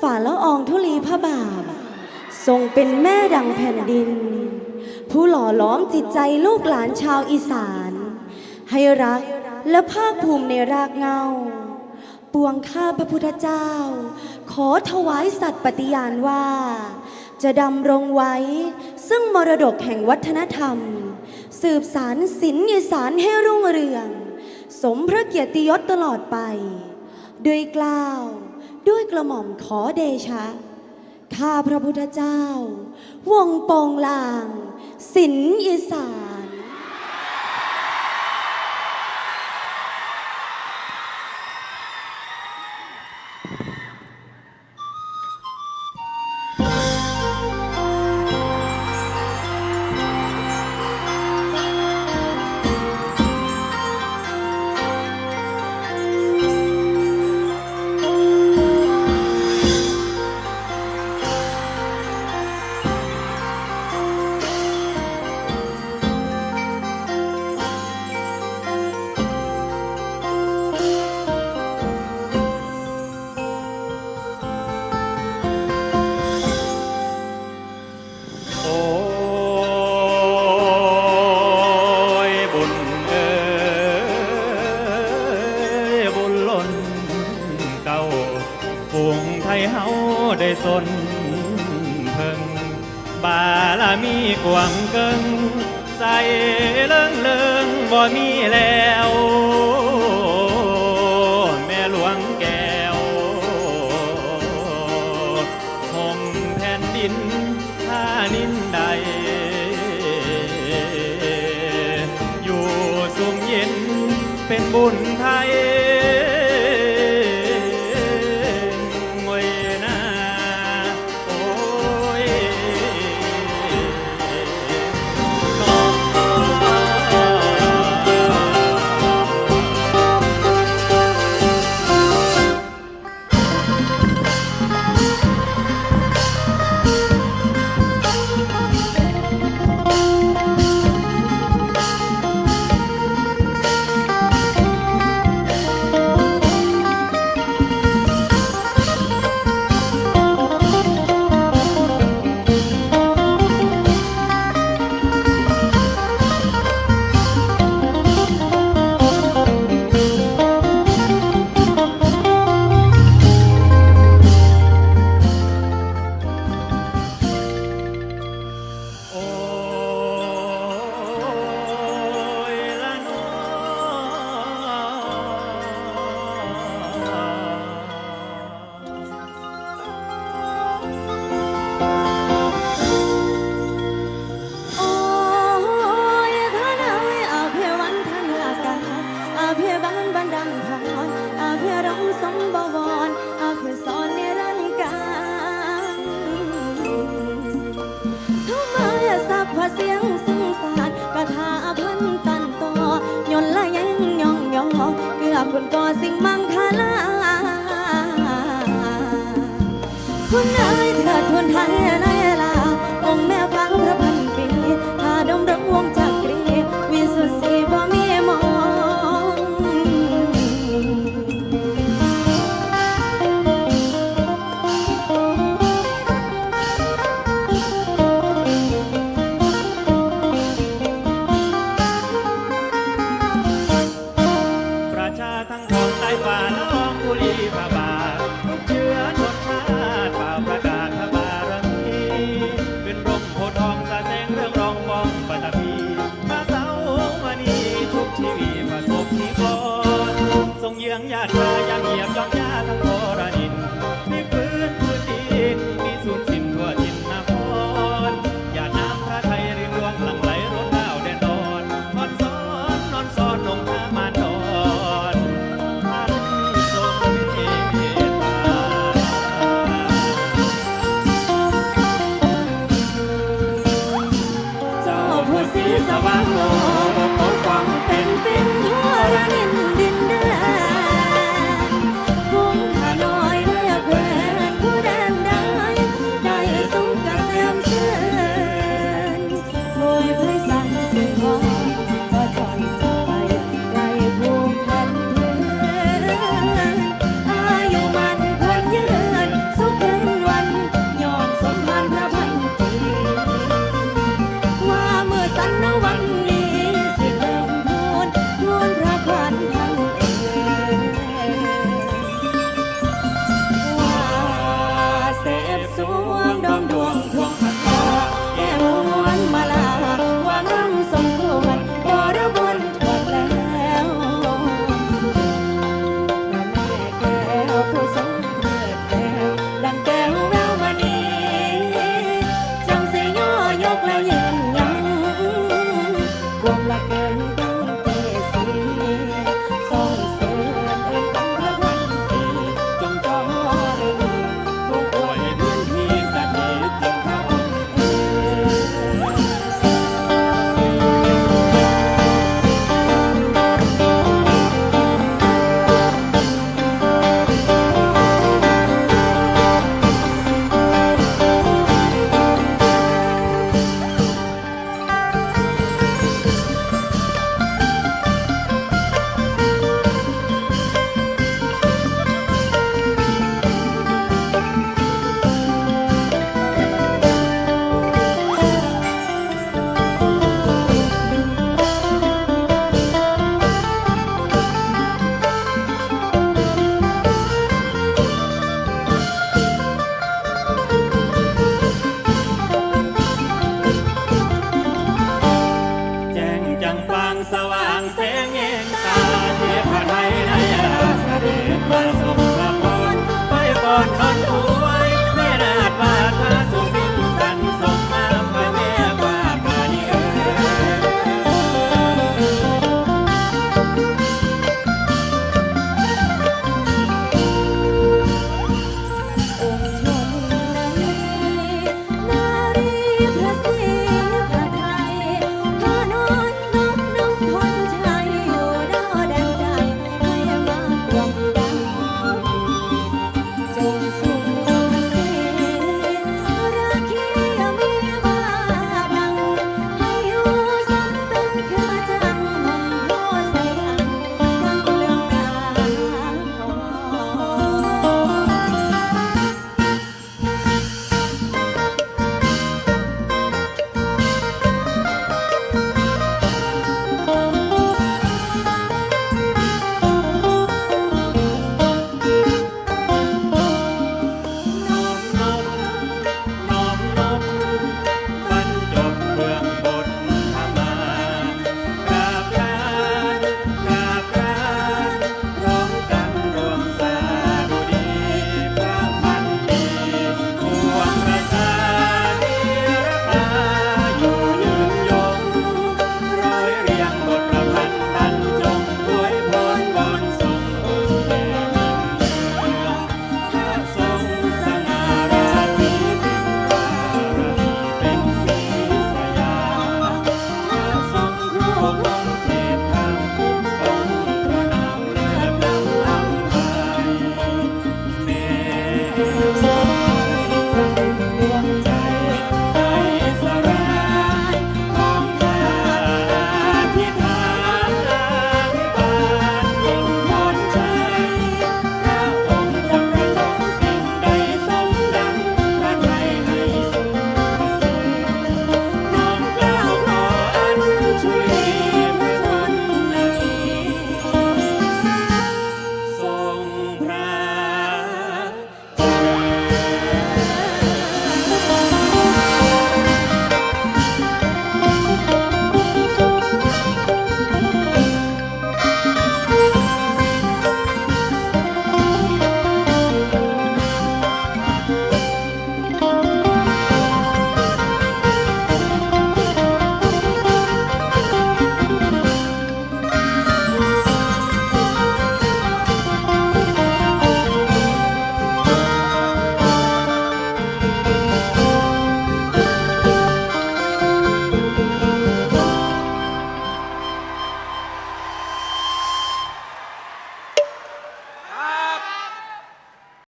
ฝ่าละอองธุลีพระบาททรงเป็นแม่ดังแผ่นดิน ผู้หล่อหล้อมจิตใจลูกหลานชาวอีสาน ให้รักและภาคภูมิในรากเงา ปวงข้าพระพุทธเจ้า ขอถวายสัตย์ปฏิญาณว่า จะดำรงไว้ซึ่งมรดกแห่งวัฒนธรรม สืบสารศิลป์อีสานให้รุ่งเรือง สมพระเกียรติยศตลอดไป ด้วยกล้าว ด้วยกระหม่อมขอเดชะ ข้าพระพุทธเจ้าวงโปงลาง สินอีสาน นเพิ่งบารมีกวางเกิงใส่เลิงเลิงบ่มีแล้ว แม่หลวงแก้วห่มแผ่นดินท่านินใด อยู่สุมเย็นเป็นบุญไทย is the.